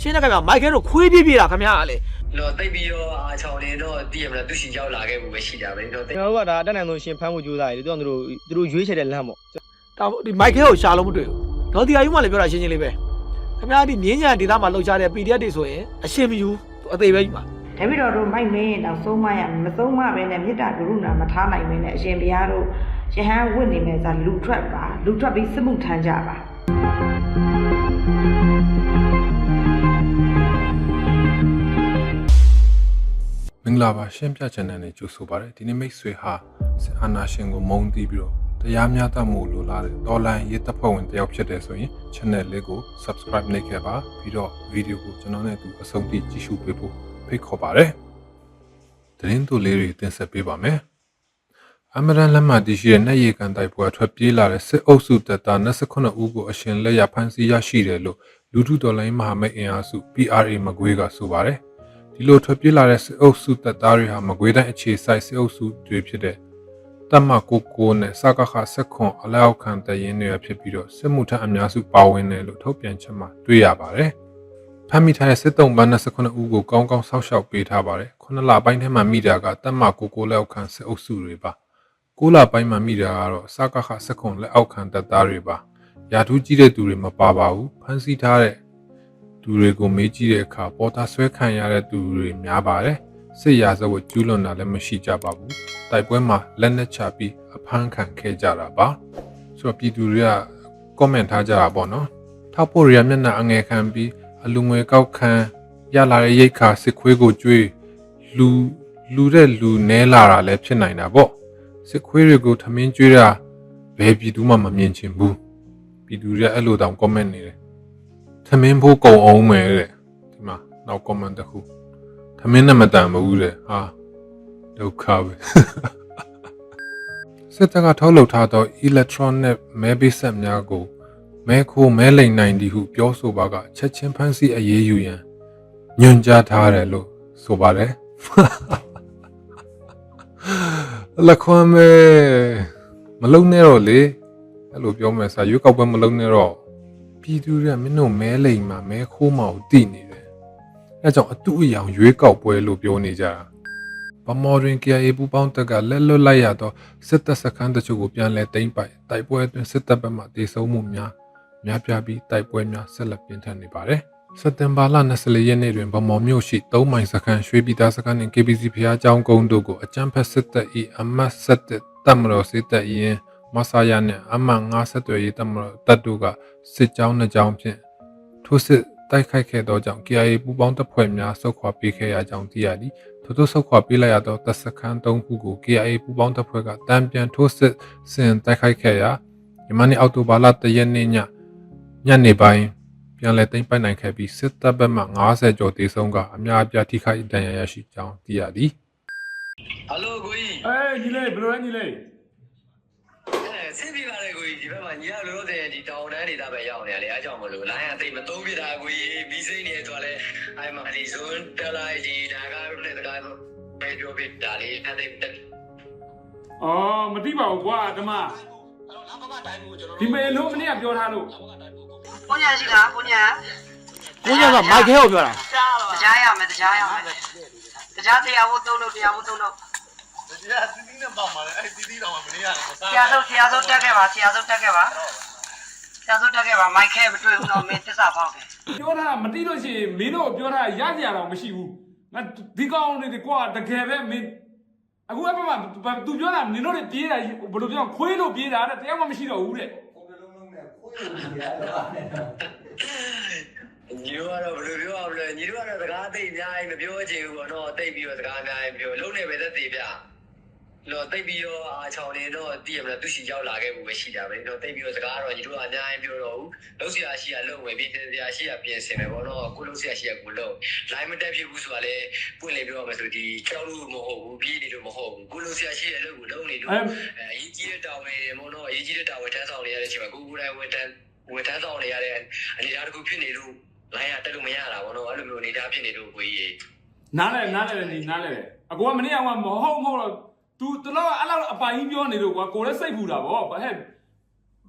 ရှင်းတဲ့ခင်ဗျာမိုက်ကဲတို့ခွေးပြေးပြေးတာခင်ဗျာလေတော့တိတ်ပြီးတော့အာချောင်းနေတော့တည်ရမလားသူရှိရောက်လာခဲ့မှုပဲရှိတာပဲတော့တိတ်ကျွန်တော်တို့ကဒါအတက်နိုင်ဆုံးရှင်ဖမ်းဖို့ကြိုးစားတယ်သူတို့သူတို့ရွေးချယ်တဲ့လမ်းပေါ့ဒါဒီမိုက်ကဲကိုရှာလို့မတွေ့ဘူးဒေါ်တီယာယူမှလည်းပြောတာရှင်းရှင်းလေးပဲခင်ဗျာဒီမြင်းညာဒေသမှာလောက်ချတဲ့ PDF တွေဆိုရင်အရှင်မယူအသေးပဲယူပါတပည့်တော်တို့မိုက်မင်းရင်တော့ဆုံးမရမဆုံးမပဲနဲ့မေတ္တာကရုဏာမထားနိုင်ပဲနဲ့အရှင်ဘုရားတို့ယဟန်ဝတ်နေမယ်ဆိုလူထွက်ပါလူထွက်ပြီးစစ်မှုထမ်းကြပါ င်္ဂလာပါရှင်းပြချင်တဲ့နေကြိုဆိုပါရစေဒီနေ့မိတ်ဆွေဟာစစ်အာဏာရှင်ကိုမုန်းတီးပြီးတော့တရားမျှတမှုလိုလားတဲ့တော်လိုင်းရေးတပ်ဖွဲ့ဝင်တစ်ယောက်ဖြစ်တယ်ဆိုရင် channel လေးကို subscribe လုပ်ခဲ့ပါပြီးတော့ဗီဒီယိုကိုကျွန်တော်နဲ့အတူအဆုံးထိကြည့်ရှုပေးဖို့ဖိတ်ခေါ်ပါရစေသတင်းတူလေးတွေတင်ဆက်ပေးပါမယ်အမရန်လက်မှတ်တရှိတဲ့နှက်ရည်ကန်တိုက်ပွဲထွက်ပြေးလာတဲ့စစ်အုပ်စုတပ်သား29ဦးကိုအရှင်လက်ရဖမ်းဆီးရရှိတယ်လို့လူထုတော်လိုင်းမဟာမိတ်အင်အားစု PRA မကွေးကဆိုပါတယ် ဒီလိုထွက်ပြေးလာတဲ့စစ်အုပ်စုတပ်သားတွေဟာမကွေးတိုင်းအခြေစိုက်စစ်အုပ်စုတွေဖြစ်တဲ့တပ်မကိုကိုနဲ့စကခဆက်ခွန်အလောက်ခံတရင်တွေဖြစ်ပြီးတော့စစ်မှုထမ်းအများစုပါဝင်တယ်လို့ထုတ်ပြန်ချက်မှာတွေ့ရပါတယ်ဖမ်းမိထားတဲ့စစ်တုံးပန်း29ဦးကိုကောင်းကောင်းဆောက်ရှောက်ပေးထားပါတယ်ခုနှစ်လပိုင်းထဲမှာမိတာကတပ်မကိုကိုလက်အောက်ခံစစ်အုပ်စုတွေပါကိုလပိုင်းမှာမိတာကတော့စကခဆက်ခွန်လက်အောက်ခံတပ်သားတွေပါရာထူးကြီးတဲ့သူတွေမပါပါဘူးဖမ်းဆီးထားတဲ့ သူတွေကိုမေးကြည့်တဲ့အခါပေါ်တာဆွဲခံရတဲ့သူတွေများပါတယ်စစ်ရာဇဝတ်ကျူးလွန်တာလည်းမရှိကြပါဘူးတိုက်ပွဲမှာလက်နက်ချပြီးအဖမ်းခံခဲ့ကြတာပါဆိုတော့ပြည်သူတွေက comment ထားကြတာပေါ့နော်ထောက်ဖို့ရမျက်နှာအငယ်ခံပြီးအလူငွေကောက်ခံရလာတဲ့ရိတ်ခါစစ်ခွေးကိုကျွေးလူလူတဲ့လူနဲလာတာလည်းဖြစ်နိုင်တာပေါ့စစ်ခွေးတွေကိုထမင်းကျွေးတာဘယ်ပြည်သူမှမမြင်ချင်ဘူးပြည်သူတွေကအဲ့လိုတောင် comment နေတယ် သမင်းဖို့ကုံအောင်မယ်တဲ့ဒီမှာနောက် comment တစ်ခုသမင်းနဲ့မတန်ဘူးတဲ့ဟာဒုက္ခပဲစစ်တပ်ကထုတ်လုပ်ထားသော electronic မဲပေးဆက်များကိုမဲခိုးမဲလိမ်နိုင်သည်ဟုပြောဆိုပါကချက်ချင်းဖမ်းဆီးအရေးယူရန်ညွှန်ကြားထားတယ်လို့ဆိုပါတယ်လက်ခွမ်းမဲမလုံနဲ့တော့လေအဲ့လိုပြောမယ်စာရွေးကောက်ပွဲမလုံနဲ့တော့ ပြည်သူတွေကမင်းတို့မဲလိမ်မှာမဲခိုးမှာကိုတည်နေတယ်။အဲကြောင့်အတူအယောင်ရွေးကောက်ပွဲလို့ပြောနေကြတာ။ဗမော်ရင် KIA ပူပေါင်းတက်ကလက်လွတ်လိုက်ရတော့စစ်တပ်စခန်းတချို့ကိုပြန်လဲသိမ်းပိုက်တိုက်ပွဲအတွင်းစစ်တပ်ဘက်မှတေဆုံးမှုများများပြားပြီးတိုက်ပွဲများဆက်လက်ပြင်းထန်နေပါတယ်။စက်တင်ဘာလ24ရက်နေ့တွင်ဗမော်မြို့ရှိ3မိုင်စခန်းရွှေပြည်သားစခန်းနှင့် KBC ဖျားကျောင်းကုန်းတို့ကိုအကြမ်းဖက်စစ်တပ်၏အမတ်ဆက်တပ်မတော်စစ်တပ်ရင် မဆာယာနှင့်အမှန်9ဆက်သွယ်ရေးတပ်မတော်တပ်တို့ကစစ်ကြောင်းနှစ်ကြောင်းဖြင့်ထိုးစစ်တိုက်ခိုက်ခဲ့သောကြောင့် KIA ပူးပေါင်းတပ်ဖွဲ့များဆုတ်ခွာပေးခဲ့ရကြောင်းသိရသည်ထို့သောဆုတ်ခွာပေးလိုက်ရသောတပ်စခန်း၃ခုကို KIA ပူးပေါင်းတပ်ဖွဲ့ကတံပြန်ထိုးစစ်ဆင်တိုက်ခိုက်ခဲ့ရာယမန်နေ့အောက်တိုဘာလ၁ရက်နေ့ညညနေပိုင်းပြန်လည်သိမ်းပိုက်နိုင်ခဲ့ပြီးစစ်တပ်ဘက်မှ90ကျော်တေဆုံးကအများအပြားထိခိုက်ဒဏ်ရာရရှိကြောင်းသိရသည်ဟယ်လိုကိုကြီးအေးညီလေးဘယ်လိုလဲညီလေး အဲဆင်းပြပါလေကိုကြီးဒီဘက်မှာညီရလို့တဲ့ဒီတောင်တန်းဒေသပဲရောက်နေရလေအဲကြောင့်မလို့လိုင်းကတိတ်မသုံးပြတာကိုကြီးပြီးစိမ့်နေတော့လဲအိုင်မာဒီဇွန်တက်လိုက်ဒီဒါကလည်းတကားပဲပြောပြတာလေအဲ့ဒါတက်အော်မသိပါဘူးကွာဓမ္မဒီမေလို့မနေ့ကပြောထားလို့ဘုညာရှိလားဘုညာဘုန်းကြီးကမိုက်ကဲကိုပြောတာတရားရမယ်တရားရမယ်တရားတရားဝတ်သုံးလို့တရားဝတ်သုံးလို့ တရားစီးစီးနဲ့ပေါ့မှာလေအဲ့စီးစီးတော့မနေရတယ်မစားဆရာဆုံးဆရာဆုံးတက်ခဲ့ပါဆရာဆုံးတက်ခဲ့ပါဆရာဆုံးတက်ခဲ့ပါမိုက်ခဲမတွေ့ဘူးတော့မင်းသစ္စာဖောက်တယ်ပြောထားမသိလို့ရှိရင်မင်းတို့ပြောထားရကြရတော့မရှိဘူးငါဒီကောင်တွေကွာတကယ်ပဲမင်းအခုအပမသူပြောတာနင်တို့တွေပြေးတာဘယ်လိုပြောခွေးလို့ပြေးတာတဲ့တရားမှမရှိတော့ဘူးတဲ့ညီတို့ကတော့ဘယ်လိုပြောအောင်လဲညီတို့ကတော့စကားသိအများကြီးမပြောချင်ဘူးပေါ့နော်သိပြီးတော့စကားအများကြီးပြောလုံးနေပဲသက်သေး ဗျလို့သိပြီးတော့အာချောင်းနေတော့တည်ရမလားသူရှိရောက်လာခဲ့မှုပဲရှိတာပဲတော့သိပြီးတော့စကားကတော့ညီတို့ကအများကြီးပြောတော့ဘူးလုံးစရာရှိရလုံးပဲပြင်စရာရှိရပြင်ဆင်မယ်ပေါ့နော်ကိုလုံးစရာရှိရကိုလုံး line မတက်ဖြစ်ဘူးဆိုတာလေပွင့်လေပြောရမယ်ဆိုဒီကြောက်လို့မဟုတ်ဘူးပြေးနေလို့မဟုတ်ဘူးကိုလုံးစရာရှိရလုံးကိုလုံးနေလို့အဲအဲအရေးကြီးတဲ့တာဝန်ပေါ့နော်အရေးကြီးတဲ့တာဝန်ထမ်းဆောင်နေရတဲ့အချိန်မှာကိုကိုယ်တိုင်ဝန်ထမ်းဝန်ထမ်းဆောင်နေရတဲ့အနေအထားတစ်ခုဖြစ်နေလို့လိုင်းရတက်လို့မရတာပေါ့နော်အဲ့လိုမျိုးအနေအထားဖြစ်နေလို့ကိုကြီးနားလဲနားလဲညီနားလဲအကူကမနေ့ကမဟုတ်မဟုတ်တော့ तू တလောအဲ့လောက်အပိုင်ကြီးပြောနေလို့ကွာကိုလည်းစိတ်ပူတာဗောဟဲ့ဘယ်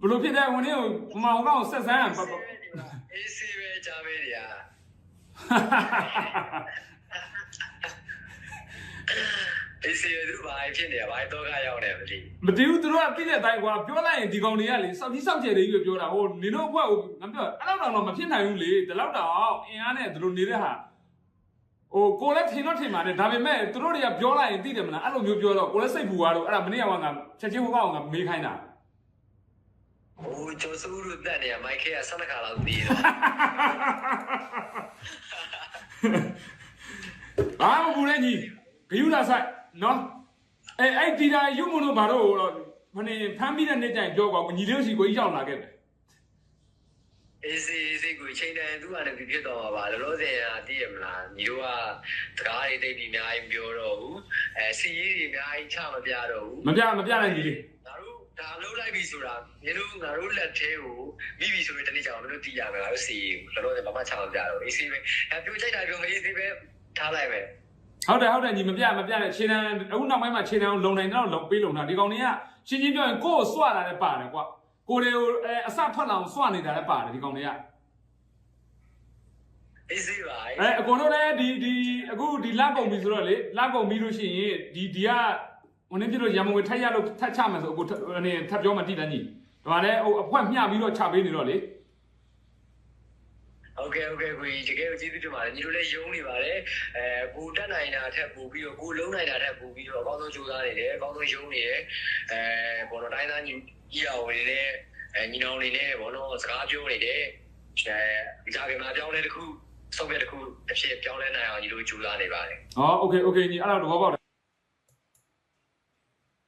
လိုဖြစ်တဲ့ဝင်နေကိုမအောင်ကောင်ဆက်ဆန်းအေးဆေးပဲကြားပဲညာဟအေးစီသူဘာဖြစ်နေရဘာတော့ကရောက်နေမသိမတည်ဘူးသူတို့ကပြည့်တဲ့အတိုင်းကွာပြောလိုက်ရင်ဒီကောင်တွေကလေစောက်ပြီးစောက်ချယ်တွေကြီးပြောတာဟိုနင်တို့ဘွက်ကိုငါပြောအဲ့လောက်တော့မဖြစ်နိုင်ဘူးလေဒီလောက်တော့အင်အားနဲ့သူတို့နေတဲ့ဟာ ဟိုကိုလည်းထင်တော့ထင်ပါတယ်ဒါပေမဲ့သူတို့တွေကပြောလိုက်ရင်သိတယ်မလားအဲ့လိုမျိုးပြောတော့ကိုလည်းစိတ်ပူသွားတော့အဲ့ဒါမနေ့ကငါချက်ချင်းဟိုကောင်ကမေးခိုင်းတာဟိုကျော်စုလို့တက်နေရမိုက်ခဲကဆက်တစ်ခါလောက်ပြီးတော့ဘာမှမပူနဲ့ညီဂယုလာဆိုင်နော်အဲအဲ့ဒီတာယူမလို့ဘာလို့တော့မနေဖမ်းပြီးတဲ့နေ့ကျရင်ပြောပါဦးညီလေးစီကိုကြီးရောက်လာခဲ့တယ် အေးစီအေးစီကိုချိန်တယ်သူကလည်းဖြစ်တော့ပါလောလောဆယ်ကတည်ရမလားညီတို့ကစကားတွေတိတ်ပြီးအများကြီးပြောတော့ဘူးအဲစီရေးတွေအများကြီးချမပြတော့ဘူးမပြမပြနိုင်ညီလေးငါတို့ဒါလုံးလိုက်ပြီဆိုတာမင်းတို့ငါတို့လက်သေးကိုမိပြီဆိုရင်တနေ့ကျအောင်မင်းတို့တီးရမယ်ငါတို့စီလောလောဆယ်ဘာမှချမပြတော့အေးစီပဲအဲပြောချိုက်တာပြောအေးစီပဲထားလိုက်ပဲဟုတ်တယ်ဟုတ်တယ်ညီမပြမပြနဲ့ခြေတန်းအခုနောက်ပိုင်းမှာခြေတန်းလုံနိုင်တော့လုံပေးလုံတာဒီကောင်တွေကရှင်းချင်းပြောရင်ကိုယ်ကိုစွတာလည်းပါတယ်ကွာ ကိုယ်တွေကိုအဲအစထွက်လာအောင်စွနေတာလည်းပါတယ်ဒီကောင်တွေက အေးစီပါ အဲအကုန်လုံးလည်းဒီဒီအခုဒီလက်ကုန်ပြီဆိုတော့လေလက်ကုန်ပြီလို့ရှိရင်ဒီဒီကဟိုနေ့ပြလို့ရံမွေထက်ရလို့ထက်ချမယ်ဆိုအခုအနေထပ်ပြောမှတိတယ်ညီဒါလည်းဟိုအဖွက်မျှပြီးတော့ချပေးနေတော့လေ โอเคโอเคကိုကြီးတကယ်ကိုကျေးဇူးတင်ပါတယ်ညီတို့လည်းယုံနေပါတယ်အဲကိုတက်နိုင်တာထက်ပိုပြီးတော့ကိုလုံးနိုင်တာထက်ပိုပြီးတော့အကောင်းဆုံးကြိုးစားနေတယ်အကောင်းဆုံးယုံနေတယ်အဲဘောနော်တိုင်းသားညီ ကြီးတော်ဝင်နေအဲညီနောင်နေနဲ့ဘောနော်စကားပြောနေတယ်အဲဒါကမှပြောင်းလဲတစ်ခုဆုံးဖြတ်တစ်ခုအဖြစ်ပြောင်းလဲနိုင်အောင်ညီတို့ကြိုးစားနေပါတယ်။ဟော okay okay ညီအဲ့တော့တော့ပေါ့။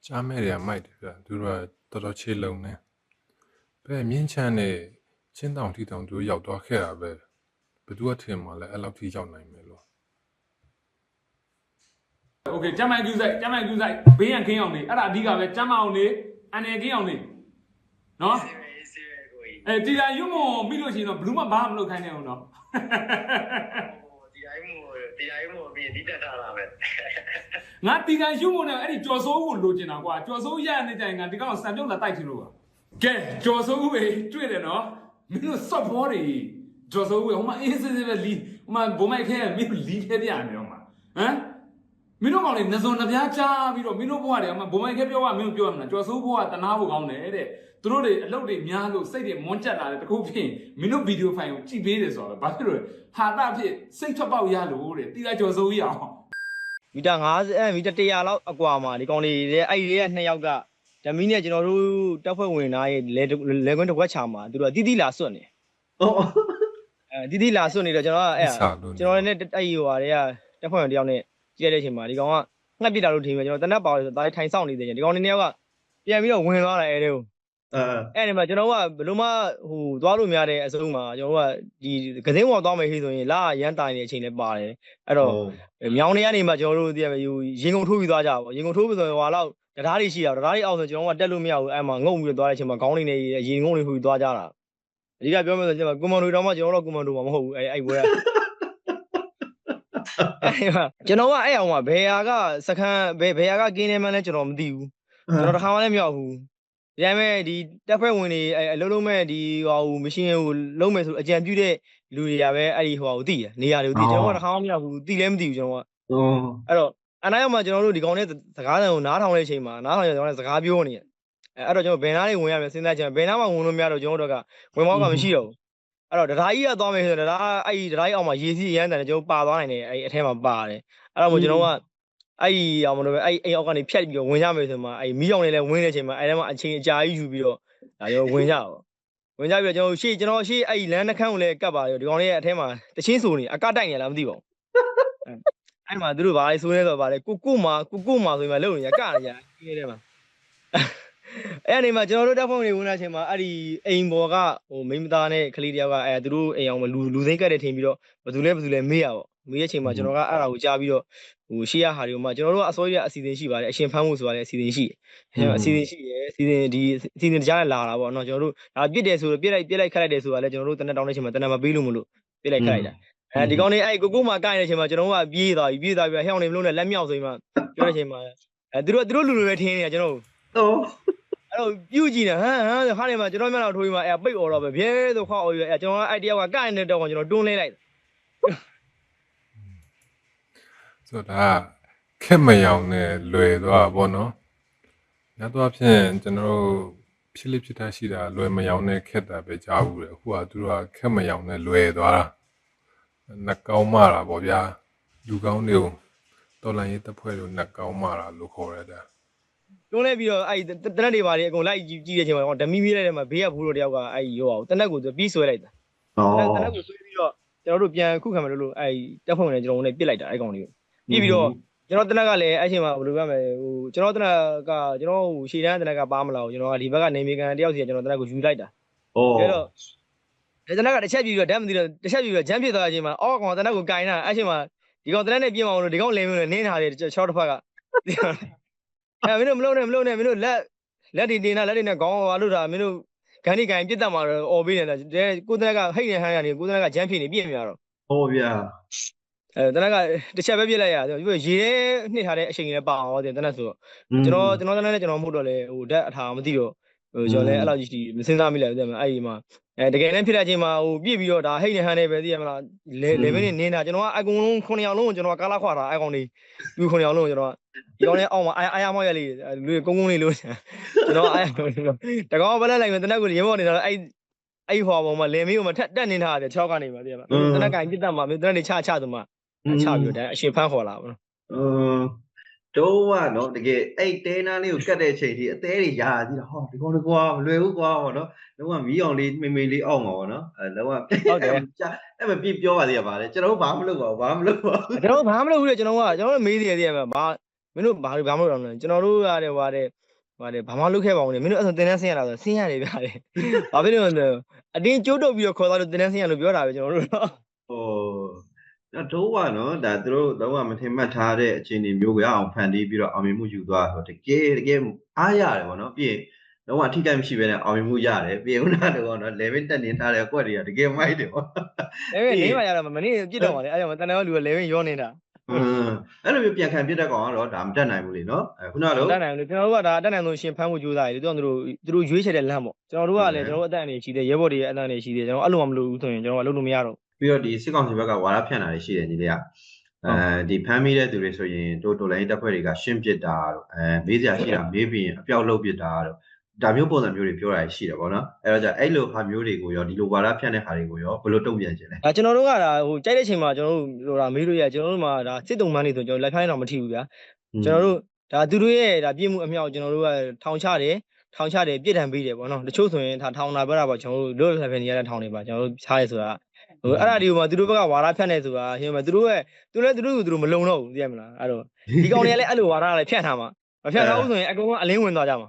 ကြားမဲ့ရမိုက်တယ်ဗျသူတို့ကတော်တော်ချေလုံနေ။ဘယ်မြင်းချမ်းနဲ့ချင်းတောင်ထီတောင်တို့ရောက်သွားခဲ့တာပဲ။ဘသူကထင်မှလဲအဲ့လောက်ထိရောက်နိုင်မယ်လို့။ Okay ကျမ်းမိုင်ကျူးဆိုင်ကျမ်းမိုင်ကျူးဆိုင်ဘေးရန်ခင်းအောင်နေအဲ့ဒါအဓိကပဲကျမ်းမအောင်နေအနေကင်းအောင်နေ။ နော်စီရီစီရီကိုကြီးအဲတီလာယူမွန်ပြီးလို့ရှိရင်တော့ဘလူးမဘာမှမလုပ်ခိုင်းနိုင်အောင်နော်ဒီတိုင်းမို့ဒီတိုင်းမို့ပြီးဒီတက်ထားတာပဲငါတီလာယူမွန်နဲ့အဲ့ဒီကြော်စိုးကိုလိုချင်တာကွာကြော်စိုးရနေကြရင်ငါဒီကောင်စံပြုတ်လာတိုက်ချင်လို့ပါကဲကြော်စိုးဦးပဲတွေ့တယ်နော်မင်းတို့စော့ဘောတွေကြော်စိုးဦးဟိုမှာအေးစေးစေးပဲလီဟိုမှာဘုံမိုက်ခဲမင်းတို့လီခဲပြရတယ်ဟိုမှာဟမ် မင်းတို့ကောင်လေးနှစုံနှပြားချပြီးတော့မင်းတို့ဘဝတွေအမှဘုံမိုက်ခဲပြောရမင်းတို့ပြောရမလားကြော်စိုးဘဝတနာဖို့ကောင်းတယ်တဲ့သူတို့တွေအလုပ်တွေများလို့စိတ်တွေမွန်းကျက်လာတယ်တခုဖြစ်မင်းတို့ဗီဒီယိုဖိုင်ကိုကြည့်ပေးတယ်ဆိုတော့ဘာဖြစ်လို့ဟာတာဖြစ်စိတ်ထွက်ပေါက်ရလို့တဲ့တီလာကြော်စိုးကြီးအောင်မီတာ50အဲမီတာ100လောက်အကွာမှာဒီကောင်လေးတွေအဲ့ဒီရဲ့နှစ်ယောက်ကဓမီနဲ့ကျွန်တော်တို့တက်ဖွဲ့ဝင်သားရဲ့လဲလဲကွင်းတစ်ခွက်ချာမှာသူတို့ကတီးတီးလာစွတ်နေဟုတ်အဲတီးတီးလာစွတ်နေတော့ကျွန်တော်ကအဲ့စာလို့ကျွန်တော်လည်းအဲ့ဒီဟိုဟာတွေကတက်ဖွဲ့ဝင်တယောက်နဲ့ ကြည့်ရတဲ့အချိန်မှာဒီကောင်ကငှက်ပြစ်တာလို့ထင်ပြီကျွန်တော်တနက်ပါလို့ဆိုဒါထိုင်ဆောင်နေတယ်ဒီကောင်လေးနှစ်ယောက်ကပြန်ပြီးတော့ဝင်သွားတယ်အဲ့ဒီကိုအဲအဲ့ဒီမှာကျွန်တော်ကဘယ်လိုမှဟိုသွားလို့မရတဲ့အစုံမှာကျွန်တော်ကဒီကစင်းပေါ်သွားမယ်ခေဆိုရင်လာရမ်းတိုင်နေတဲ့အချိန်လည်းပါတယ်အဲ့တော့မြောင်းနေကနေမှကျွန်တော်တို့တည်းရရင်ကုန်ထိုးပြီးသွားကြပါဘောရင်ကုန်ထိုးပြီးဆိုရင်ဟွာလောက်တရားတွေရှိတာတရားတွေအောက်ဆိုကျွန်တော်ကတက်လို့မရဘူးအဲ့မှာငုံပြီးသွားတဲ့အချိန်မှာခေါင်းလေးနဲ့ရင်ကုန်လေးထိုးပြီးသွားကြတာအဓိကပြောမယ်ဆိုကျွန်တော်ကွန်မန်ဒိုတော့မှကျွန်တော်တို့ကွန်မန်ဒိုမှမဟုတ်ဘူးအဲ့အဲ့ဘွဲ အဲ့မှာကျွန်တော်ကအဲ့အောင်မှာဘယ်ဟာကစခန်းဘယ်ဘယ်ဟာကကင်းနေမှန်းလဲကျွန်တော်မသိဘူးကျွန်တော်တစ်ခါမှလည်းမရောက်ဘူးဒီတိုင်းပဲဒီတက်ဖွဲ့ဝင်တွေအဲ့အလုံးလုံးမဲ့ဒီဟိုဟိုမရှင်းကိုလုံးမယ်ဆိုအကြံပြုတဲ့လူတွေကပဲအဲ့ဒီဟိုဟိုသိတယ်နေရာတွေကိုသိကျွန်တော်ကတစ်ခါမှမရောက်ဘူးသိလည်းမသိဘူးကျွန်တော်ကဟိုအဲ့တော့အနားရောက်မှာကျွန်တော်တို့ဒီကောင်နဲ့စကားတန်ကိုနားထောင်တဲ့အချိန်မှာနားထောင်ရကျွန်တော်လည်းစကားပြောနေတယ်အဲအဲ့တော့ကျွန်တော်ဘယ်နားလေးဝင်ရမလဲစဉ်းစားကြည့်ဘယ်နားမှဝင်လို့မရတော့ကျွန်တော်တို့ကဝင်မောင်းကမရှိတော့ဘူး အဲ့တော့တရားကြီးကသွားမယ်ဆိုတော့တရားအဲ့ဒီတရားကြီးအောက်မှာရေစီရမ်းတယ်ကျွန်တော်ပါသွားနိုင်တယ်အဲ့အထဲမှာပါတယ်အဲ့တော့မို့ကျွန်တော်ကအဲ့ဒီအောင်မလို့ပဲအဲ့အိမ်အောက်ကနေဖြတ်ပြီးတော့ဝင်ရမယ်ဆိုမှအဲ့မီးအောင်လေးလည်းဝင်တဲ့အချိန်မှာအဲ့ထဲမှာအချိန်အကြာကြီးယူပြီးတော့ဒါကျွန်တော်ဝင်ကြပါဝင်ကြပြီးတော့ကျွန်တော်ရှေ့ကျွန်တော်ရှေ့အဲ့ဒီလမ်းနှခမ်းကိုလည်းကတ်ပါရောဒီကောင်လေးရဲ့အထဲမှာတချင်းဆိုနေအကတိုက်နေလားမသိပါဘူးအဲ့မှာသူတို့ဘာလဲဆိုနေတော့ဘာလဲကုကုမာကုကုမာဆိုရင်မလုံနေရကနေရဒီထဲမှာ အဲ့အနေမှာကျွန်တော်တို့တက်ဖုန်းတွေဝင်လာချိန်မှာအဲ့ဒီအိမ်ပေါ်ကဟိုမိန်းမသားနဲ့ကလေးတယောက်ကအဲသူတို့အိမ်အောင်လူလူစိမ့်ကတ်တဲ့ထင်ပြီးတော့ဘယ်သူလဲဘယ်သူလဲမေးရပေါ့မေးတဲ့ချိန်မှာကျွန်တော်ကအဲ့ဒါကိုကြားပြီးတော့ဟိုရှေ့ရဟာတွေကိုမှကျွန်တော်တို့ကအစိုးရအစီအစဉ်ရှိပါတယ်အရှင်ဖမ်းဖို့ဆိုရတယ်အစီအစဉ်ရှိတယ်အစီအစဉ်ရှိတယ်အစီအစဉ်ဒီအစီအစဉ်တကြားနဲ့လာတာပေါ့နော်ကျွန်တော်တို့ဒါပြစ်တယ်ဆိုတော့ပြစ်လိုက်ပြစ်လိုက်ခတ်လိုက်တယ်ဆိုတာလည်းကျွန်တော်တို့တနက်တောင်းတဲ့ချိန်မှာတနက်မပေးလို့မလို့ပြစ်လိုက်ခတ်လိုက်တာအဲဒီကောင်လေးအဲ့ကိုကိုမှကိုင်းတဲ့အချိန်မှာကျွန်တော်ကပြေးသွားပြီပြေးသွားပြီဟဲ့အောင်နေမလို့နဲ့လက်မြောက်ဆိုရင်မှပြောတဲ့အချိန်မှာအဲသူတို့သူတို့လူလူပဲထင်းနေတာကျွန်တော်ဟို အဲ့တော့ပြုတ်ကြည့်နေဟမ်ဟမ်ဟာနေမှာကျွန်တော်မျက်နှာထိုးပြီးမှအဲပိတ်អော်တော့ပဲဘဲဆိုခေါက်អော်ပြီးအဲကျွန်တော်ကအဲ့တယောက်ကကိုင်းနေတဲ့တော့ကျွန်တော်တွန်းလဲလိုက်ဆိုတော့ဒါခက်မယောင်နဲ့လွယ်သွားတာပေါ့နော်ညတော့ဖြင့်ကျွန်တော်တို့ဖြစ်လိဖြစ်တာရှိတာလွယ်မယောင်နဲ့ခက်တာပဲကြားဘူးတယ်အခုကသူတို့ကခက်မယောင်နဲ့လွယ်သွားတာနှကောင်းမတာပေါ့ဗျာလူကောင်းတွေကိုတော်လန်ရေးတပ်ဖွဲ့လို့နှကောင်းမတာလို့ခေါ်ရတာ တွန်းလဲပြီးတော့အဲ့ဒီတနက်တွေပါလေအကုန်လိုက်ကြည့်ကြည့်တဲ့အချိန်မှာဓမီမီလိုက်တဲ့မှာဘေးကဘူးတို့တယောက်ကအဲ့ဒီရောအောင်တနက်ကိုသူပြီးဆွဲလိုက်တာဩတနက်ကိုဆွဲပြီးတော့ကျွန်တော်တို့ပြန်ခုခံမယ်လို့လို့အဲ့ဒီတက်ဖွဲ့ဝင်တွေကျွန်တော်တို့လည်းပြစ်လိုက်တာအဲ့ကောင်လေးကိုပြီးပြီးတော့ကျွန်တော်တနက်ကလည်းအဲ့ချိန်မှာဘယ်လိုပြောမလဲဟိုကျွန်တော်တနက်ကကျွန်တော်ဟိုရှေ့တန်းတနက်ကပါမလာဘူးကျွန်တော်ကဒီဘက်ကနေမီကန်တယောက်စီကကျွန်တော်တနက်ကိုယူလိုက်တာဩအဲ့တော့ဒီတနက်ကတစ်ချက်ပြီးတော့ဓာတ်မသိတော့တစ်ချက်ပြီးတော့ဂျမ်းဖြစ်သွားတဲ့အချိန်မှာအော်ကောင်တနက်ကိုကင်တာအဲ့ချိန်မှာဒီကောင်တနက်နဲ့ပြင်မအောင်လို့ဒီကောင်လင်းမျိုးနဲ့နင်းထားတယ်ချောတစ်ဖက်က အဲ့မင်းတို့မလုံးနဲ့မလုံးနဲ့မင်းတို့လက်လက်တွေတင်တာလက်တွေနဲ့ခေါင်းဟာလို့တာမင်းတို့ဂန်ဒီကန်ပြစ်တတ်မှာတော့អော်ပေးနေတာကိုတနက်ကဟိတ်နေဟန်းရနေကိုတနက်ကဂျမ်းဖြစ်နေပြည့်မြတော့ဟောဗျာအဲတနက်ကတစ်ချက်ပဲပြစ်လိုက်ရတယ်ပြီးရေထဲနှစ်ထားတဲ့အချိန်ကြီးလည်းပါအောင်တယ်တနက်ဆိုတော့ကျွန်တော်ကျွန်တော်တနက်နဲ့ကျွန်တော်မဟုတ်တော့လေဟိုဓာတ်အထာမသိတော့ ဟိုကျွန်တော်လည်းအဲ့လိုကြီးမစင်စားမိလိုက်ဘူးတဲ့အဲ့ဒီမှာအဲတကယ်လည်းဖြစ်တဲ့အချိန်မှာဟိုပြည့်ပြီးတော့ဒါဟိတ်နေဟန်းနေပဲသိရမလားလေလေဘင်းနေနေတာကျွန်တော်ကအကုန်လုံး9ယောက်လုံးကိုကျွန်တော်ကကားလာခွာတာအကောင်လေးလူ9ယောက်လုံးကိုကျွန်တော်ဒီကောင်လေးအောက်မှာအာအာရမောက်ရလေးလူကုန်းကုန်းလေးလို့ကျွန်တော်အာရတကောင်ဘက်လက်လိုက်မယ်တနက်ကိုရေမောက်နေတာအဲ့အဲ့ဟောပေါ်မှာလေမီးကိုမထက်တက်နေတာတယ်6ကနေပါသိရမလားတနက်ကင်ပြတ်တတ်မှာတနက်နေချချသမှာချပြီးတော့ဒါအရှင်ဖန်းခေါ်လာပါတော့အင်း တော့ကနော်တကယ်အဲ့တဲနာလေးကိုကတ်တဲ့အချိန်ကြီးအသေးတွေရာကြည့်တာဟောဒီကောင်ကွာမလွယ်ဘူးကွာဟောနော်လုံးဝမီးအောင်လေးမိမိလေးအောက်မှာပေါ့နော်အဲလုံးဝအဲ့မပြပြောပါသေးရပါလေကျွန်တော်ဘာမလုပ်ပါဘူးဘာမလုပ်ပါဘူးကျွန်တော်ဘာမှမလုပ်ဘူးလေကျွန်တော်ကကျွန်တော်မေးသေးတယ်သိရမှာဘာမင်းတို့ဘာဘာမလုပ်တော့လဲကျွန်တော်တို့ရတယ်ဟွာတဲ့ဟွာတဲ့ဘာမှလုပ်ခဲ့ပါဘူးလေမင်းတို့အဲ့ဆိုတင်တန်းဆင်းရတာဆိုဆင်းရတယ်ဗျာတဲ့ဘာဖြစ်လို့လဲအတင်းကျိုးတုပ်ပြီးတော့ခေါ်သွားလို့တင်တန်းဆင်းရလို့ပြောတာပဲကျွန်တော်တို့တော့ဟို တော့ကနော်ဒါသူတို့တော့မထင်မှတ်ထားတဲ့အခြေအနေမျိုးကိုအောင်ဖန်တီးပြီးတော့အောင်မြင်မှုယူသွားဆိုတကယ်တကယ်အားရတယ်ပေါ့နော်ပြီးရင်တော့အထိကိမရှိဘဲနဲ့အောင်မြင်မှုရတယ်ပြီးရင်ဦးနာတော့နော် level တက်နေထားတဲ့အကွက်တွေကတကယ်မိုက်တယ်ပေါ့ဒါပေမဲ့နေမှရတော့မနေ့ပြစ်တော့ပါလေအဲ့ကြောင့်တန်တဲ့လူကလေဝင်ရောနေတာဟွန်းအဲ့လိုမျိုးပြန်ခံပြစ်တဲ့ကောင်ကတော့ဒါမတက်နိုင်ဘူးလေနော်အဲခုနကလို့တတ်နိုင်လို့ကျွန်တော်တို့ကဒါတတ်နိုင်လို့ရှင်ဖန်းဖို့ကြိုးစားရတယ်သူတို့သူတို့ရွေးချယ်တဲ့လမ်းပေါ့ကျွန်တော်တို့ကလည်းကျွန်တော်တို့အတန်အနေရှိတယ်ရဲဘော်တွေရဲ့အတန်အနေရှိတယ်ကျွန်တော်အဲ့လိုမှမလုပ်ဘူးဆိုရင်ကျွန်တော်ကလုပ်လို့မရတော့ ပြီးတော့ဒီစစ်ကောင်စီဘက်ကဝါဒဖြန့်တာတွေရှိတယ်ညီလေးကအဲဒီဖမ်းမိတဲ့သူတွေဆိုရင်တို့တော်လိုင်းတပ်ဖွဲ့တွေကရှင်းပစ်တာတို့အဲမေးစရာရှိတာမေးပြီးရင်အပြောက်လုပ်ပစ်တာတို့ဒါမျိုးပုံစံမျိုးတွေပြောတာရှိတယ်ပေါ့နော်အဲ့တော့じゃအဲ့လိုဟာမျိုးတွေကိုရောဒီလိုဝါဒဖြန့်တဲ့ဟာတွေကိုရောဘယ်လိုတုံ့ပြန်ခြင်းလဲဒါကျွန်တော်တို့ကဒါဟိုကြိုက်တဲ့ချိန်မှာကျွန်တော်တို့ဟိုဒါမေးလို့ရကျွန်တော်တို့မှာဒါစစ်တုံမန်းနေဆိုကျွန်တော်လိုက်ခိုင်းတော့မထီဘူးဗျာကျွန်တော်တို့ဒါသူတို့ရဲ့ဒါပြည့်မှုအမြောက်ကျွန်တော်တို့ကထောင်ချတယ်ထောင်ချတယ်ပြစ်ဒဏ်ပေးတယ်ပေါ့နော်တချို့ဆိုရင်ဒါထောင်တာပဲတာပေါ့ကျွန်တော်တို့လို့ဆက်ဖယ်နေရတဲ့ထောင်တွေပါကျွန်တော်တို့ချားရဲဆိုတာ ဟိုအဲ့ဒါတွေကိုမှသူတို့ဘက်ကဝါဒဖြန့်နေဆိုတာရှင်းမသူတို့ရဲ့သူလည်းသူတို့ကသူတို့မလုံတော့ဘူးသိရမလားအဲ့တော့ဒီကောင်တွေကလည်းအဲ့လိုဝါဒလည်းဖြန့်ထားမှာမဖြန့်ထားဘူးဆိုရင်အကုန်လုံးအလင်းဝင်သွားကြမှာ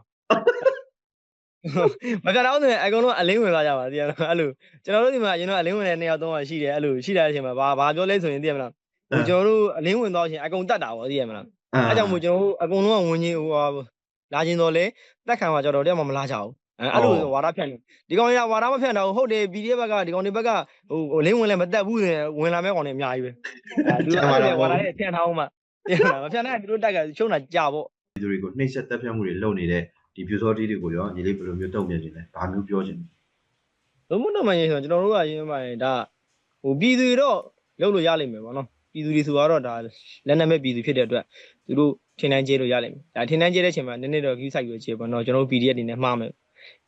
မဖြန့်ထားဘူးဆိုရင်အကုန်လုံးအလင်းဝင်သွားကြမှာသိရမလားအဲ့လိုကျွန်တော်တို့ဒီမှာကျွန်တော်အလင်းဝင်တဲ့နေရာသုံးပါရှိတယ်အဲ့လိုရှိတဲ့အချိန်မှာဘာဘာပြောလဲဆိုရင်သိရမလားဟိုကျွန်တော်တို့အလင်းဝင်သွားချင်းအကုန်တတ်တာပေါ့သိရမလားအဲကြောင့်မို့ကျွန်တော်တို့အကုန်လုံးကဝင်ကြီးဟိုဟာလာခြင်းတော့လေတက်ခံမှာကြတော့တယောက်မှမလာကြဘူး အဲအဲ့လိုဆိုဝါဒဖြန့်တယ်ဒီကောင်တွေကဝါဒမဖြန့်တော့ဟုတ်တယ် PDF ဘက်ကဒီကောင်တွေဘက်ကဟိုဟိုလင်းဝင်လည်းမတက်ဘူးဆိုရင်ဝင်လာမဲ့ကောင်တွေအများကြီးပဲအဲဒီအဲ့လိုဝါဒရဲ့ဖြန့်ထားအောင်မှပြန်လာမဖြန့်နိုင်သူတို့တက်ကရှုံးတာကြာပေါ့ဒီလူတွေကိုနှိမ့်ဆက်တက်ဖြတ်မှုတွေလုပ်နေတဲ့ဒီပြူစောတီးတွေကိုရောညီလေးဘယ်လိုမျိုးတုံ့ပြန်ခြင်းလဲဘာမျိုးပြောခြင်းလဲလုံးမတော့မှရင်ဆိုကျွန်တော်တို့ကရင်းမှရင်ဒါဟိုပြည်သူတွေတော့လုပ်လို့ရလိမ့်မယ်ပေါ့နော်ပြည်သူတွေဆိုတော့ဒါလက်နက်မဲ့ပြည်သူဖြစ်တဲ့အတွက်သူတို့ထင်တန်းကျဲလို့ရလိမ့်မယ်ဒါထင်တန်းကျဲတဲ့အချိန်မှာနည်းနည်းတော့ကြီးဆိုင်ရွေးချေပေါ့နော်ကျွန်တော်တို့ PDF တွေနဲ့မှားမယ်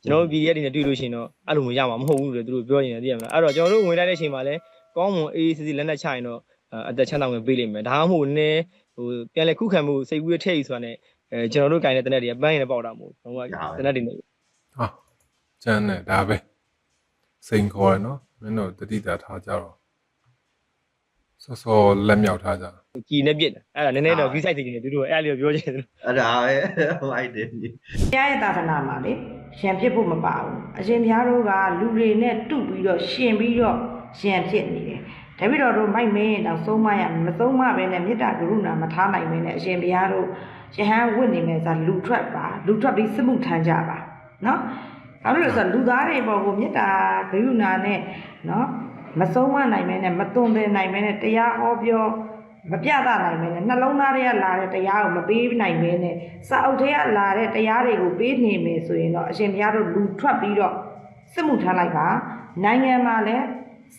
ကျွန်တော်တို့ PDF တွေနဲ့တွေ့လို့ရှိရင်တော့အဲ့လိုမျိုးရမှာမဟုတ်ဘူးလို့သူတို့ပြောနေတယ်သိရမလားအဲ့တော့ကျွန်တော်တို့ဝင်လိုက်တဲ့အချိန်မှာလည်းကောင်းမွန်အေးအေးဆေးဆေးလက်နက်ချရင်တော့အသက်ချမ်းသာဝင်ပေးလိမ့်မယ်ဒါမှမဟုတ်နည်းဟိုပြန်လဲခုခံမှုစိတ်ကူးရထိတ်ဆိုတာနဲ့အဲကျွန်တော်တို့ကင်တဲ့တနက်တွေကပန်းရင်လည်းပေါက်တာမဟုတ်ဘူးကျွန်တော်ကတနက်တွေနဲ့ဟာကျန်တယ်ဒါပဲစိန်ခေါ်ရနော်မင်းတို့တတိတာထားကြတော့ စောစောလက်မြောက်ထားကြကြည်နဲ့ပြစ်တယ်အဲ့ဒါနည်းနည်းတော့ကြီးဆိုင်သိနေတယ်သူတို့အဲ့လိုပြောချင်တယ်အဲ့ဒါပဲဟိုအိုက်တယ်ညီဘုရားရဲ့သာသနာမှာလေရံဖြစ်ဖို့မပါဘူးအရှင်ဘုရားတို့ကလူတွေနဲ့တုပြီးတော့ရှင်ပြီးတော့ရံဖြစ်နေတယ်တပည့်တော်တို့မိုက်မင်းတော့ဆုံးမရမဆုံးမပဲနဲ့မေတ္တာကရုဏာမထားနိုင်ပဲနဲ့အရှင်ဘုရားတို့ယဟန်ဝတ်နေမယ်ဆိုလူထွက်ပါလူထွက်ပြီးစစ်မှုထမ်းကြပါနော်ဘာလို့လဲဆိုတော့လူသားတွေပေါ်ကိုမေတ္တာကရုဏာနဲ့နော် မဆုံးမနိုင်ပဲနဲ့မသွန်သင်နိုင်ပဲနဲ့တရားဟောပြောမပြသနိုင်ပဲနဲ့နှလုံးသားတွေကလာတဲ့တရားကိုမပေးနိုင်ပဲနဲ့စာအုပ်ထဲကလာတဲ့တရားတွေကိုပေးနေမယ်ဆိုရင်တော့အရှင်ဘုရားတို့လူထွက်ပြီးတော့စစ်မှုထမ်းလိုက်ပါနိုင်ငံမှာလည်း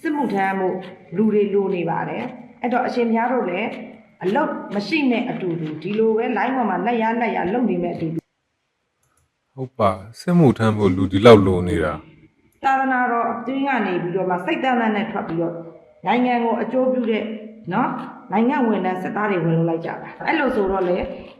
စစ်မှုထမ်းမှုလူတွေလိုနေပါတယ်အဲ့တော့အရှင်ဘုရားတို့လည်းအလုတ်မရှိနဲ့အတူတူဒီလိုပဲ line ပေါ်မှာလက်ရလက်ရလုံနေမဲ့အတူတူဟုတ်ပါစစ်မှုထမ်းဖို့လူဒီလောက်လိုနေတာ သာသနာတော်အတွင်းကနေပြီးတော့မှစိတ်တန်းတန်းနဲ့ထွက်ပြီးတော့နိုင်ငံကိုအကျိုးပြုတဲ့နော်နိုင်ငံဝင်တဲ့စစ်သားတွေဝင်လို့လိုက်ကြတာအဲ့လိုဆိုတော့လေ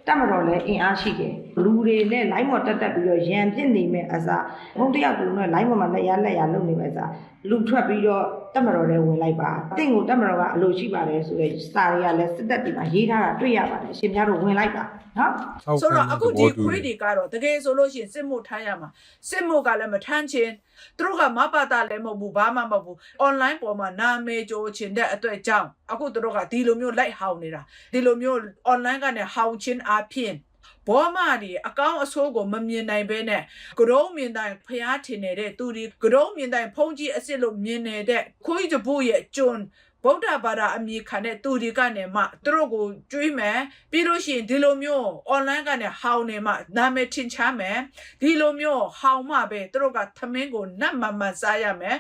တက်မတော်လည်းအင်အားရှိတယ်လူတွေနဲ့ line ပေါ်တက်တက်ပြီးတော့ရန်ပြစ်နေမဲ့အစားဘုံတယောက်ကူနဲ့ line ပေါ်မှာလက်ရလက်ရလုံနေမဲ့အစားလူထွက်ပြီးတော့တက်မတော်လည်းဝင်လိုက်ပါတင့်ကိုတက်မတော်ကအလိုရှိပါတယ်ဆိုတဲ့စာတွေကလည်းစစ်တပ်တွေမှာရေးထားတာတွေ့ရပါတယ်ရှင်များတို့ဝင်လိုက်ပါနော်ဆောက်ဆိုခံတော့တဲ့အခုသဒီဘောတူခွေးတယ်တွေကတော့တကယ်ဆိုလို့ရှိရင်စစ်မှုထမ်းရမှာစစ်မှုကလည်းမထမ်းချင်းသူတို့ကမပါတာလည်းမဟုတ်ဘူးဘာမှမဟုတ်ဘူး online ပေါ်မှာနာမည်ကြိုချင်တဲ့အတွက်ကြောင့်အခုသူတို့ကဒီလိုမျိုးလိုက်ဟောင်းနေတာဒီလိုမျိုး online ကနေဟောင်းချင်းအဖြစ် ဘောမဒီအကောင့်အဆိုးကိုမမြင်နိုင်ဘဲနဲ့ကရုံးမြင်တိုင်းဖျားထင်နေတဲ့သူဒီကရုံးမြင်တိုင်းဖုံးကြီးအစ်စ်လို့မြင်နေတဲ့ခွေးကြဖို့ရဲ့ကျွန်းဗုဒ္ဓဘာသာအမည်ခံတဲ့သူဒီကနေမှသူတို့ကိုကျွေးမယ်ပြီးလို့ရှိရင်ဒီလိုမျိုး online ကနေဟောင်းနေမှနာမည်ထင်ရှားမယ်ဒီလိုမျိုးဟောင်းမှပဲသူတို့ကသမင်းကိုနတ်မမှန်စားရမယ်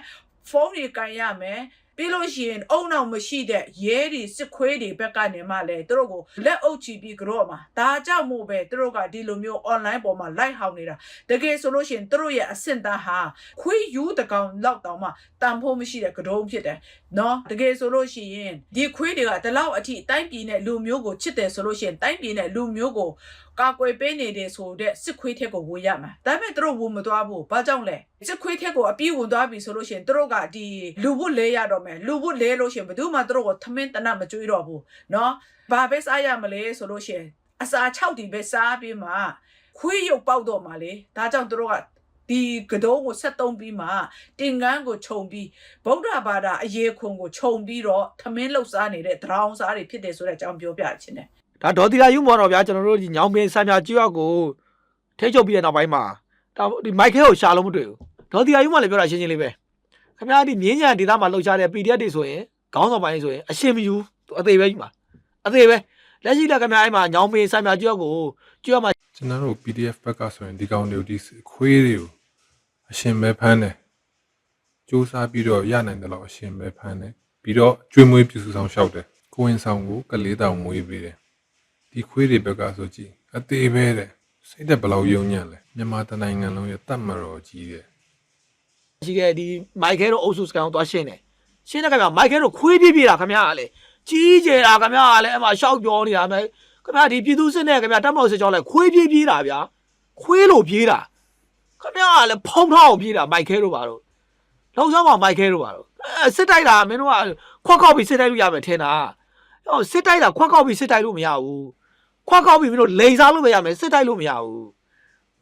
ဖုန်းတွေကန်ရမယ် ပြီးလို့ရှိရင်အုံနောက်မရှိတဲ့ရဲတွေစစ်ခွေးတွေဘက်ကနေမှလည်းသူတို့ကိုလက်အုပ်ချပြီးကြော့မှာဒါကြောင့်မို့ပဲသူတို့ကဒီလိုမျိုး online ပေါ်မှာ live ဟောင်းနေတာတကယ်ဆိုလို့ရှိရင်သူတို့ရဲ့အဆင့်သားဟာခွေးယူတကောင်လောက်တောင်မှတန်ဖိုးမရှိတဲ့ကြောဖြစ်တယ်နော်တကယ်ဆိုလို့ရှိရင်ဒီခွေးတွေကဒီလောက်အထိတိုင်းပြည်နဲ့လူမျိုးကိုချစ်တယ်ဆိုလို့ရှိရင်တိုင်းပြည်နဲ့လူမျိုးကိုကာကွယ်ပေးနေတယ်ဆိုတဲ့စစ်ခွေးထက်ကိုဝင်ရမှာဒါပေမဲ့သူတို့ဝင်မသွားဘူးဘာကြောင့်လဲစစ်ခွေးထက်ကိုအပြည့်ဝင်သွားပြီဆိုလို့ရှိရင်သူတို့ကဒီလူဘုလဲရတော့မယ်လူဘုလဲလို့ရှိရင်ဘယ်သူမှသူတို့ကိုထမင်းတနတ်မကြွေးတော့ဘူးနော်ဘာပဲစားရမလဲဆိုလို့ရှိရင်အစာ6တီပဲစားပြီးမှခွေးရုပ်ပေါက်တော့မှလေဒါကြောင့်သူတို့ကဒီကတုံးကိုဆက်သုံးပြီးမှတင်ကန်းကိုခြုံပြီးဗုဒ္ဓဘာသာအရေးခွန်ကိုခြုံပြီးတော့သမင်းလှုပ်ရှားနေတဲ့သရောင်းစားတွေဖြစ်တယ်ဆိုတဲ့အကြောင်းပြောပြချင်တယ်ဒါဒေါ်တီလာယူမော်တော့ဗျာကျွန်တော်တို့ဒီညောင်ပင်ဆံမြကျွောက်ကိုထိချုပ်ပြီးတဲ့နောက်ပိုင်းမှာဒါဒီမိုက်ခဲကိုရှာလို့မတွေ့ဘူးဒေါ်တီလာယူမော်လည်းပြောတာရှင်းရှင်းလေးပဲ ခင်ဗျားဒီမြင်းညံဒေသမှာလှုပ်ရှားတဲ့ PDF တွေဆိုရင်ခေါင်းဆောင်ပိုင်းဆိုရင်အရှင်မယူသူအသေးပဲယူမှာအသေးပဲလက်ရှိလက်ခင်ဗျားအဲ့မှာညောင်ပင်ဆံမြကျွောက်ကိုကျွောက်မှာကျွန်တော်တို့ PDF ဘက်ကဆိုရင်ဒီကောင်တွေကိုဒီခွေးတွေကိုအရှင်ပဲဖမ်းတယ်စူးစမ်းပြီးတော့ရနိုင်တယ်လို့အရှင်ပဲဖမ်းတယ်ပြီးတော့ကျွေးမွေးပြုစုဆောင်ရှောက်တယ်ကိုဝင်ဆောင်ကိုကလေးတောင်မွေးပေးတယ်ဒီခွေးတွေဘက်ကဆိုကြည့်အသေးပဲတဲ့စိတ်သက်ဘယ်လောက်ယုံညံ့လဲမြန်မာတနိုင်ငံလုံးရဲ့တတ်မတော်ကြီးတဲ့ ရှိခဲ့ဒီမိုက်ခဲတို့အုပ်စုစကန်ကိုသွားရှင်းတယ်ရှင်းတဲ့ခင်ဗျာမိုက်ခဲတို့ခွေးပြေးပြေးတာခင်ဗျာကလေကြီးကျယ်တာခင်ဗျာကလည်းအဲ့မှာရှောက်ပြောနေတာမယ်ခင်ဗျာဒီပြည်သူစစ်နဲ့ခင်ဗျာတက်မောက်စစ်ကြောင်းလဲခွေးပြေးပြေးတာဗျာခွေးလို့ပြေးတာခင်ဗျာကလည်းဖုံထောက်ပြေးတာမိုက်ခဲတို့ပါတော့လုံးဆောင်ပါမိုက်ခဲတို့ပါတော့အဲစစ်တိုက်တာမင်းတို့ကခွက်ခောက်ပြီးစစ်တိုက်လို့ရမယ်ထင်တာဟောစစ်တိုက်တာခွက်ခောက်ပြီးစစ်တိုက်လို့မရဘူးခွက်ခောက်ပြီးမင်းတို့လိန်စားလို့ပဲရမယ်စစ်တိုက်လို့မရဘူး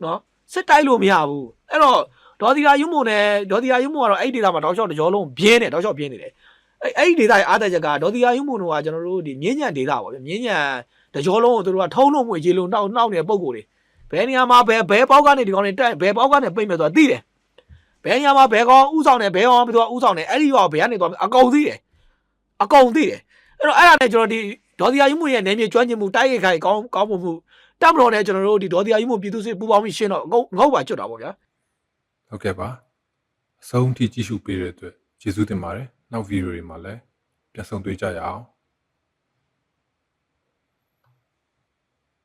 နော်စစ်တိုက်လို့မရဘူးအဲ့တော့ ဒေါ်ဒီယာယူမုံနဲ့ဒေါ်ဒီယာယူမုံကတော့အဲ့ဒီဒေတာမှာတောက်လျှောက်တကြောလုံးပြင်းတယ်တောက်လျှောက်ပြင်းနေတယ်အဲ့အဲ့ဒီဒေတာရဲ့အားတက်ချက်ကဒေါ်ဒီယာယူမုံတို့ကကျွန်တော်တို့ဒီမြင်းညံဒေတာပေါ့ဗျမြင်းညံတကြောလုံးကိုတို့ကထုံးလုံးမွေကြီးလုံးနှောက်နှောက်နေတဲ့ပုံကိုယ်တွေဘယ်နေရာမှာဘယ်ဘယ်ပေါက်ကနေဒီကောင်တွေတက်ဘယ်ပေါက်ကနေပိတ်မဲ့ဆိုတာသိတယ်ဘယ်နေရာမှာဘယ်ကောင်ဥဆောင်နေဘယ်ကောင်ဘယ်သူကဥဆောင်နေအဲ့ဒီရောဘယ်ကနေသွားအကုန်သိတယ်အကုန်သိတယ်အဲ့တော့အဲ့ဒါနဲ့ကျွန်တော်ဒီဒေါ်ဒီယာယူမုံရဲ့နေမြေကျွမ်းကျင်မှုတိုက်ရိုက်ခိုင်ကောင်းကောင်းမှုမှုတက်မတော်နဲ့ကျွန်တော်တို့ဒီဒေါ်ဒီယာယူမုံပြည်သူစစ်ပူပေါင်းပြီးရှင်းတော့အကုန်ငေါ့ပါကျွတ်တာပေါ့ဗျာ ဟုတ်ကဲ့ပါအဆုံးထိကြည့်ရှုပေးတဲ့အတွက်ကျေးဇူးတင်ပါတယ်နောက်ဗီဒီယိုတွေမှာလည်းပြန်ဆုံတွေ့ကြရအောင်